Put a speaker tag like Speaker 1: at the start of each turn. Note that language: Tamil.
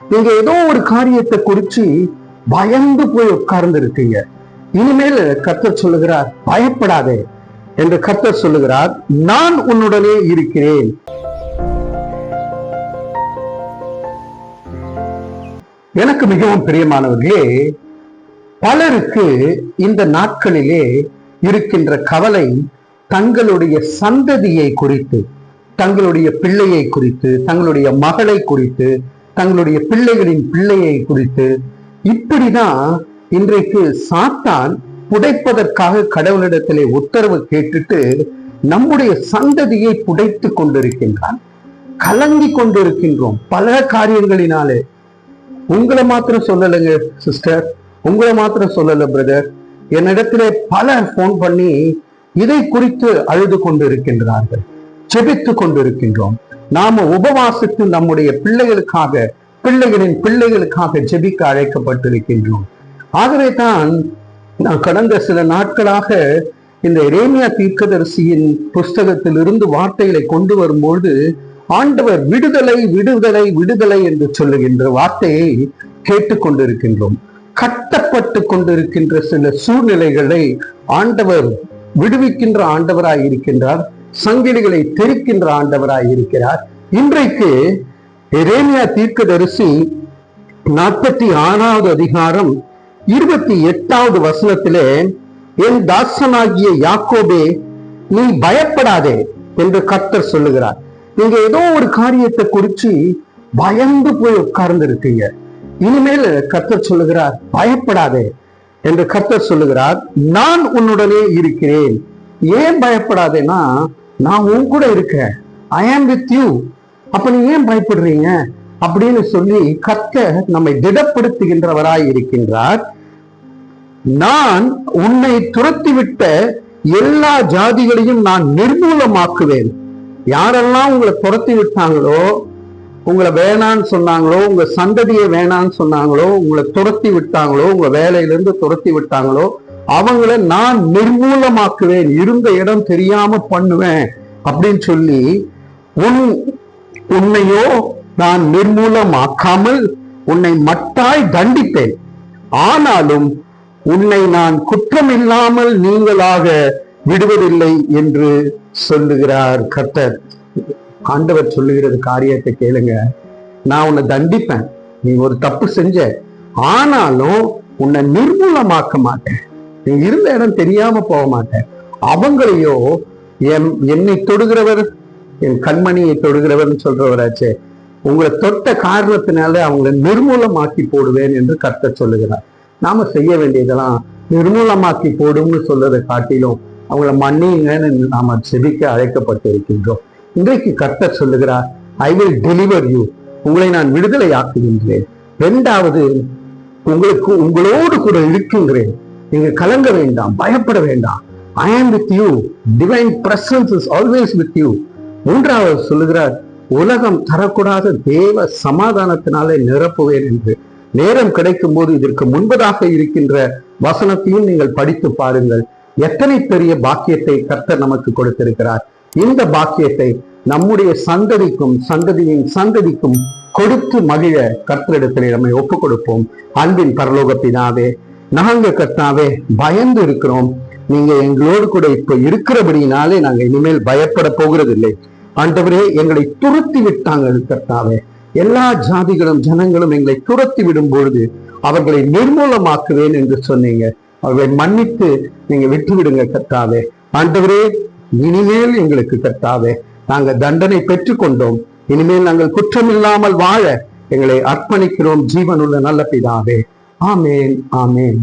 Speaker 1: நீங்க ஏதோ ஒரு காரியத்தை குறிச்சு பயந்து போய் உட்கார்ந்து இருக்கீங்க இனிமேல் கர்த்தர் சொல்லுகிறார் பயப்படாதே. என்று கர்த்தர் சொல்லுகிறார் நான் உன்னுடனே இருக்கிறேன். எனக்கு மிகவும் பிரியமானவர்களே பலருக்கு இந்த நாட்களிலே இருக்கின்ற கவலை தங்களுடைய சந்ததியை குறித்து தங்களுடைய பிள்ளையை குறித்து தங்களுடைய மகளை குறித்து தங்களுடைய பிள்ளைகளின் பிள்ளையை குறித்து. இப்படிதான் இன்றைக்கு சாத்தான் புடைப்பதற்காக கடவுளிடத்திலே உத்தரவு கேட்டுட்டு நம்முடைய சந்ததியை புடைத்து கொண்டிருக்கின்றான். கலங்கி கொண்டிருக்கின்றோம் பல காரியங்களினாலே. உங்களை மாத்திரம் சொல்லலைங்க சிஸ்டர் உங்களை மாத்திரம் சொல்லல பிரதர் என்னிடத்திலே பல போன் பண்ணி இதை குறித்து அழுது கொண்டிருக்கின்றார்கள் செபித்து கொண்டிருக்கின்றோம். நாம உபவாசித்து நம்முடைய பிள்ளைகளுக்காக பிள்ளைகளின் பிள்ளைகளுக்காக ஜெபிக்க அழைக்கப்பட்டிருக்கின்றோம். ஆகவே தான் நான் கடந்த சில நாட்களாக இந்த இரேமியா தீர்க்கதரிசியின் புஸ்தகத்தில் இருந்து வார்த்தைகளை கொண்டு வரும்பொழுது ஆண்டவர் விடுதலை விடுதலை விடுதலை என்று சொல்லுகின்ற வார்த்தையை கேட்டுக்கொண்டிருக்கின்றோம் கட்டப்பட்டு கொண்டிருக்கின்ற சில சூழ்நிலைகளை ஆண்டவர் விடுவிக்கின்ற ஆண்டவராய் இருக்கின்றார் சங்கிலிகளை தெரிக்கின்ற ஆண்டவராய் இருக்கிறார். இன்றைக்கு எரேமியா தீர்க்கதரிசி நாற்பத்தி ஆறாவது அதிகாரம் இருபத்தி எட்டாவது வசனத்திலே என் தாசனாகிய யாக்கோபே நீ பயப்படாதே என்று கர்த்தர் சொல்லுகிறார். நீங்க ஏதோ ஒரு காரியத்தை குறிச்சு பயந்து போய் உட்கார்ந்து இருக்கீங்க இனிமேல் கர்த்தர் சொல்லுகிறார் பயப்படாதே என்று கர்த்தர் சொல்லுகிறார். நான் உன்னுடனே இருக்கிறேன். ஏன் பயப்படாதேன்னா நான் உன் கூட இருக்கேன். ஐ ஆம் வித் யூ அப்ப நீ ஏன் பயப்படுறீங்க? அப்படின்னு சொல்லி கத்த நம்மை திடப்படுத்துகின்றவராய் இருக்கின்றார். நான் உன்னை துரத்திவிட்ட எல்லா ஜாதிகளையும் நான் நிர்மூலமாக்குவேன். யாரெல்லாம் உங்களை துரத்தி விட்டாங்களோ உங்களை வேணான்னு சொன்னாங்களோ உங்க சந்ததியை வேணான்னு சொன்னாங்களோ உங்களை துரத்தி விட்டாங்களோ உங்க வேலையிலிருந்து துரத்தி விட்டாங்களோ அவங்கள நான் நிர்மூலமாக்குவேன் இருந்த இடம் தெரியாம பண்ணுவேன் அப்படின்னு சொல்லி உன் உன்னையோ நான் நிர்மூலமாக்காமல் உன்னை மட்டாய் தண்டிப்பேன். ஆனாலும் உன்னை நான் குற்றமில்லாமல் நீங்களாக விடுவதில்லை என்று சொல்லுகிறார் கர்த்தர். ஆண்டவர் சொல்லுகிறது காரியத்தை கேளுங்க. நான் உன்னை தண்டிப்பேன். நீ ஒரு தப்பு செஞ்ச. ஆனாலும் உன்னை நிர்மூலமாக்க மாட்டேன். நீ இருந்த இடம் தெரியாம போக மாட்டேன். அவங்களையோ என் என்னை தொடுகிறவர் என் கண்மணியை தொடுகிறவர்னு சொல்றவராச்சே உங்களை தொட்ட காரணத்தினால அவங்களை நிர்மூலமாக்கி போடுவேன் என்று கத்த சொல்லுகிறார். நாம செய்ய வேண்டியதெல்லாம் நிர்மூலமாக்கி போடும்னு சொல்றதை காட்டிலும் அவங்கள மன்னிங்கன்னு நாம செபிக்க அழைக்கப்பட்டு இருக்கின்றோம் இன்றைக்கு கத்த சொல்லுகிறார் ஐ வில் டெலிவர் யூ உங்களை நான் விடுதலை ஆக்குகின்றேன் இரண்டாவது உங்களுக்கு உங்களோடு கூட இருக்கின்றேன் நீங்க கலங்க வேண்டாம் பயப்பட வேண்டாம். I am with you divine presence is always with you மூன்றாவது சொல்லுகிறார் உலகம் தரக்கூடாத தேவ சமாதானத்தினாலே நிரப்புவேன் என்று. நேரம் கிடைக்கும் போது இதற்கு முன்பதாக இருக்கின்ற வசனத்தையும் நீங்கள் படித்து பாருங்கள். எத்தனை பெரிய பாக்கியத்தை கர்த்தர் நமக்கு கொடுத்திருக்கிறார். இந்த பாக்கியத்தை நம்முடைய சந்ததிக்கும் சந்ததியின் சந்ததிக்கும் கொடுத்து மகிழ கர்த்தரிடத்திலே நம்மை ஒப்புக் கொடுப்போம் அன்பின் பரலோகத்தினாவே நாங்க கர்த்தாவே பயந்து இருக்கிறோம். நீங்க எங்களோடு கூட இப்ப இருக்கிறபடினாலே நாங்க இனிமேல் பயப்பட போகிறதில்லை. ஆண்டவரே எங்களை துரத்தி விட்டாங்க கர்த்தாவே. எல்லா ஜாதிகளும் ஜனங்களும் எங்களை துரத்தி விடும் பொழுது அவர்களை நிர்மூலமாக்குவேன் என்று சொன்னீங்க. அவர்களை மன்னித்து நீங்க விட்டு விடுங்க கர்த்தாவே. ஆண்டவரே இனிமேல் எங்களுக்கு கர்த்தாவே நாங்க தண்டனை பெற்றுக்கொண்டோம். இனிமேல் நாங்கள் குற்றமில்லாமல் வாழ எங்களை அர்ப்பணிக்கிறோம். ஜீவனுள்ள நல்ல பிதாவே. ஆமேன் ஆமேன்